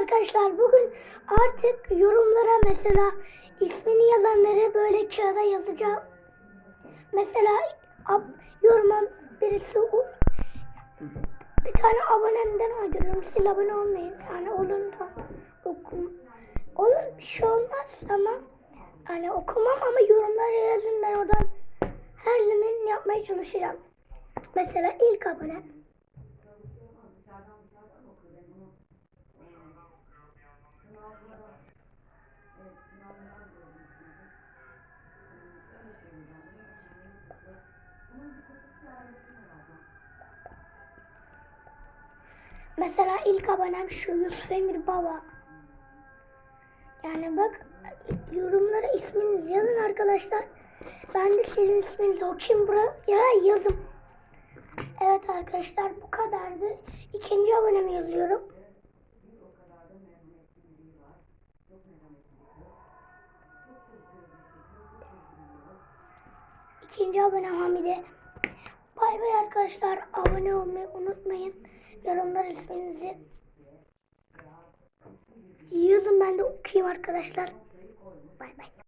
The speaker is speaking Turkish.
arkadaşlar. Bugün artık yorumlara mesela ismini yazanları böyle kağıda yazacağım. Mesela ab- yoruma birisi bir tane abonemden uydururum. Siz abone olmayın. Yani olun da okum. Olur bir şey olmaz ama hani okumam ama yorumlara yazın ben oradan her zaman yapmaya çalışacağım. Mesela ilk Mesela ilk abonem şu Yusuf Emir Baba. Yani bak yorumlara isminizi yazın arkadaşlar. Ben de sizin isminizi okuyayım buraya yazın. Evet arkadaşlar bu kadardı. İkinci abonemi yazıyorum. İkinci abonem Hamide. Bay bay arkadaşlar. Abone olmayı unutmayın. Yorumlar isminizi yazın ben de okuyayım arkadaşlar. Bay bay.